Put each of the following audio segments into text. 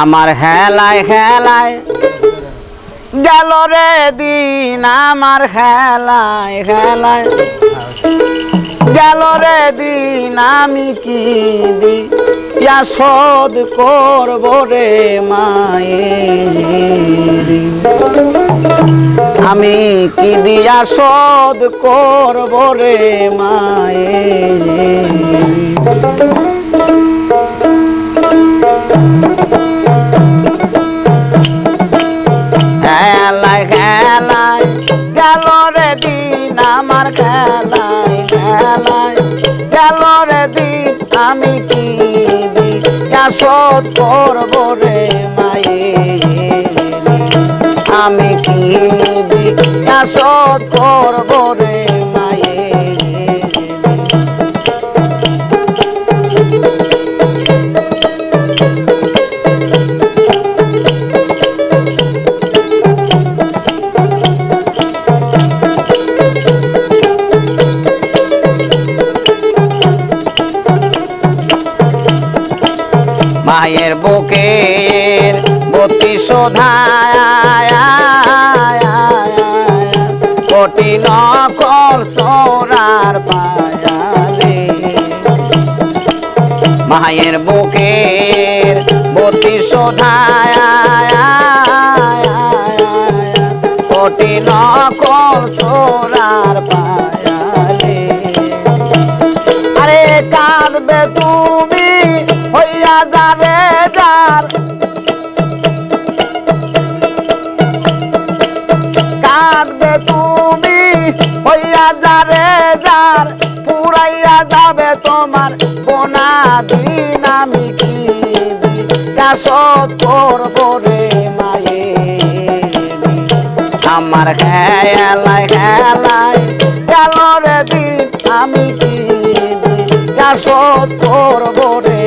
আমার হেলায় হেলায় গেল রে দিন আমার হেলায় হেলায়। গেল রে দিন আমি কি দি? ইয়া শোধ করব রে মায়ের। আমি কি দিয়া শোধ করব রে মায়ের। গেল রে দিন আমার খেলায় খেলায়। গেল রে দিন, আমি কি দিয়া শোধ করব রে মায়ে আমি কি দিয়া শোধ করব মায়ের বুকের বতি কোটি নকল সোরার মায়ের বুকের বতি শোধায় কোটি নকল সোরার পায়ালে যারে যার, পুরাইয়া যাবে তোমার কোনা দিন আমি কি কাশত করব রে মায়ে আমার খেলায় খেলায় গেল রে দিন আমি কি কাশত করব রে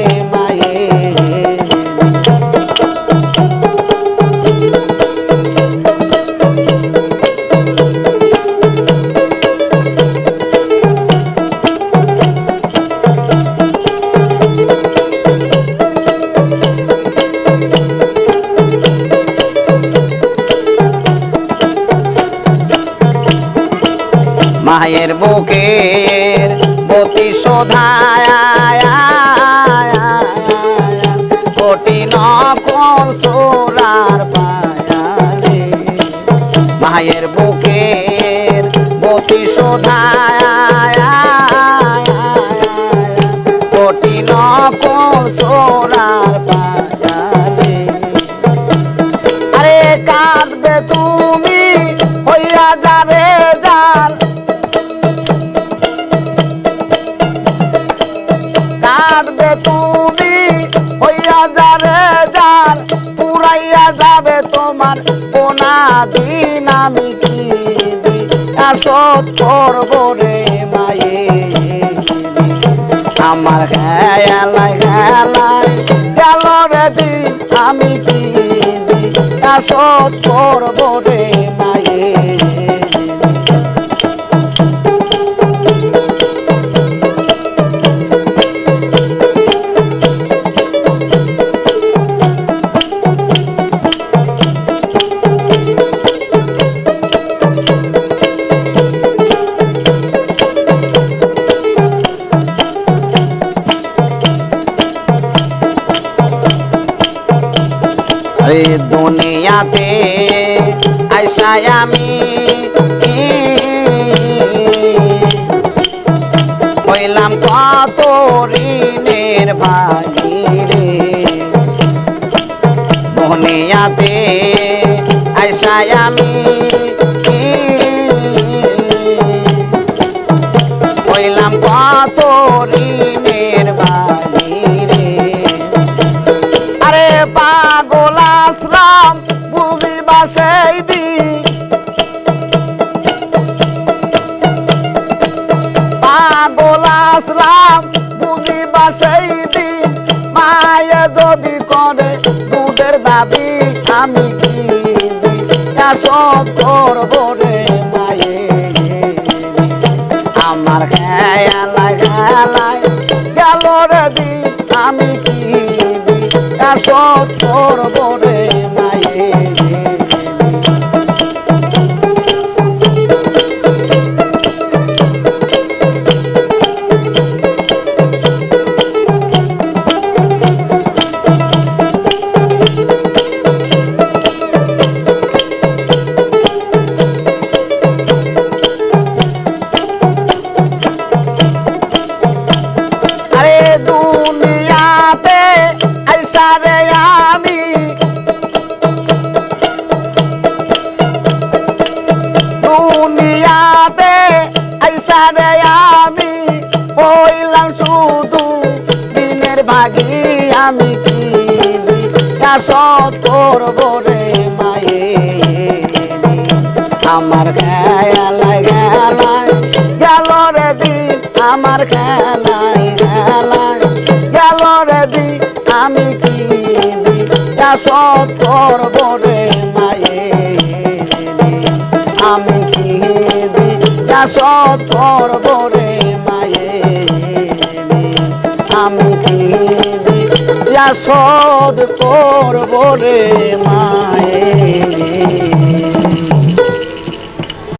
বুকের বতি শোধায় কোটি নকল সোরার পায়ালে মায়ের বুকের বতি শোধায় কোটি নকল সোরার পায়ালে কাঁদবে তুমি, হইয়া যাবে যার, পুরাইয়া যাবে তোমার কোনা দিন আমি কি আসত করব রে মায়ে। আমার খেলায় খেলায় গেল রে দিন, আমি কি আসত করব রে আরে দুনিয়াতে আইসায় আমি হইলাম কত ঋণের ভাই রে। দুনিয়াতে আইসায় আমি দাবি আমি কি সত বরে মায়ে। আমার খেয়ালায় খেয়ালায় গেল রে আমি কি শোধ করব ভাগি, আমি কি করব রে মায়ে। আমার খেলায় খেলায় গেল রে দিন, আমার খেলায় খেলায় গেল রে দিন, আমি কি সত করব রে মায়ে। আমি কি সত করব সদ করব রে মায়ে।